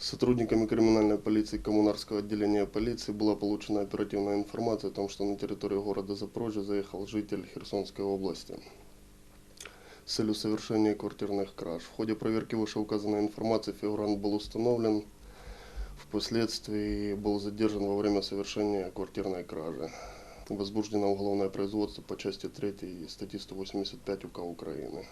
Сотрудниками криминальной полиции Коммунарского отделения полиции была получена оперативная информация о том, что на территорию города Запорожье заехал житель Херсонской области с целью совершения квартирных краж. В ходе проверки вышеуказанной информации фигурант был установлен, впоследствии был задержан во время совершения квартирной кражи. Возбуждено уголовное производство по части 3 статьи 185 УК Украины.